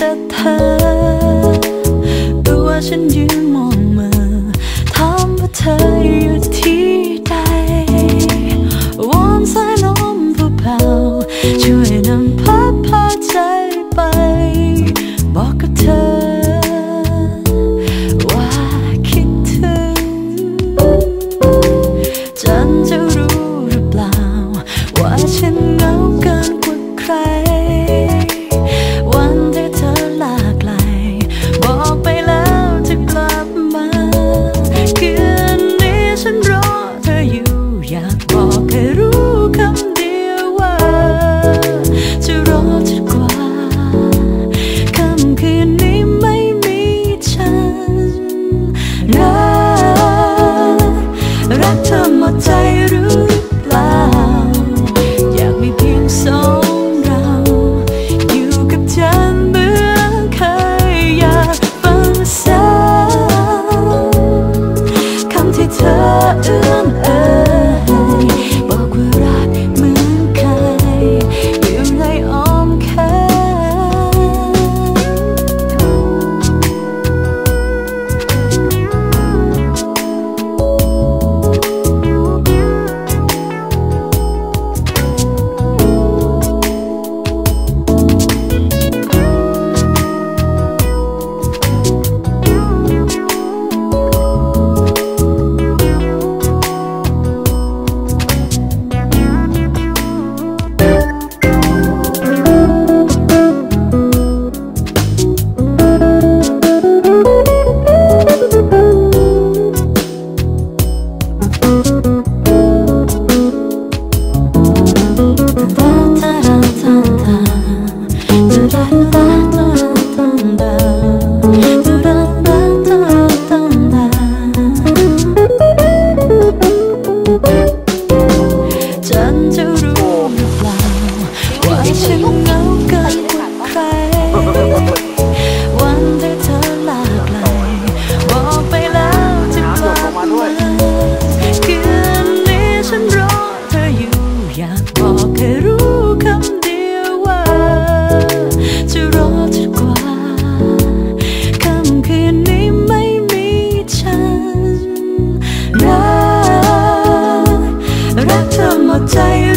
แต่เธอตัวฉันยืน 在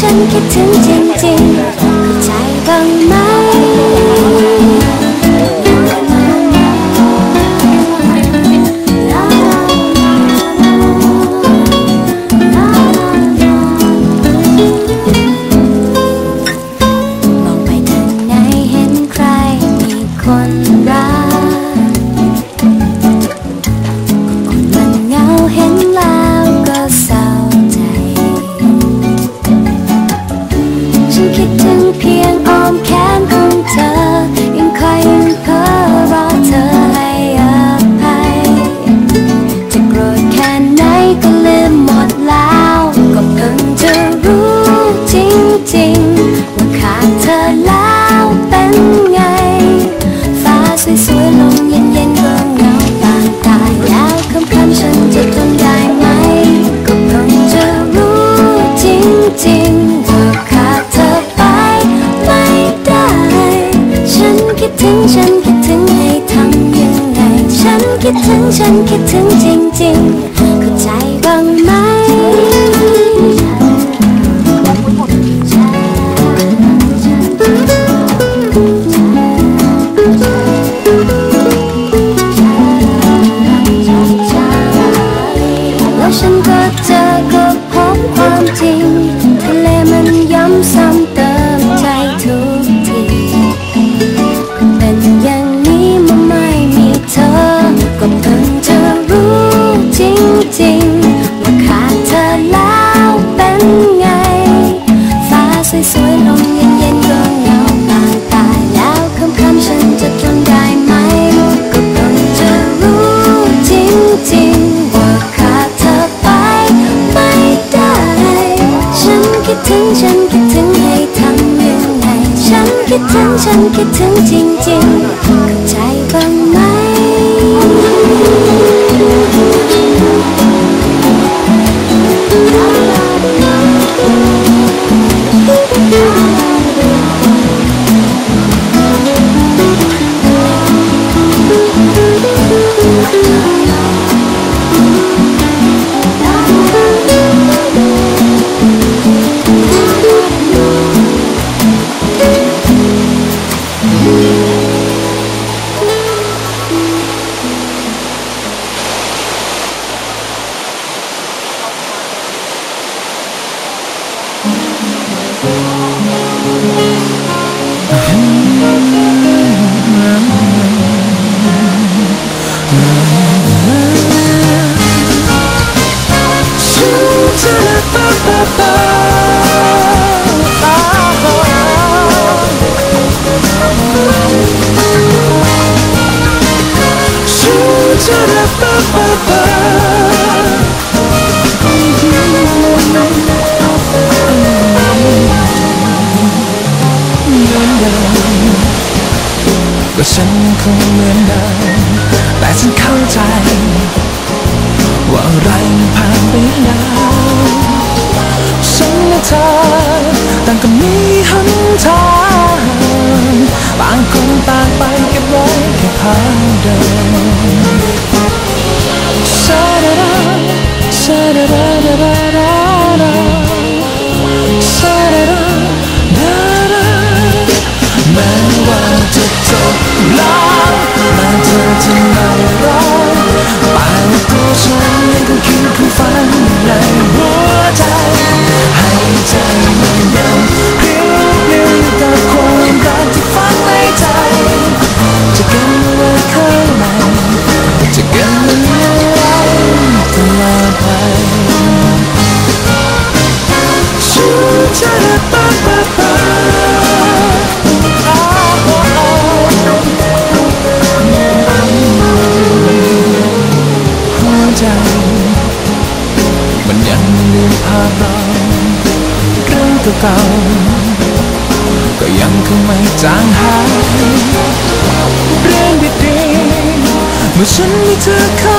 ฉันคิดถึงจริง คิดถึงจริง ว่าฉันคงเหมือนเดิมแต่ฉันเข้าใจ ว่าอะไรมันผ่านไปแล้วฉันและเธอต่างก็มีหันทางบางคนต่างไปเก็บไว้แค่ผ่านเดิม Sha-da-da, sha-da-da-da-da-da to come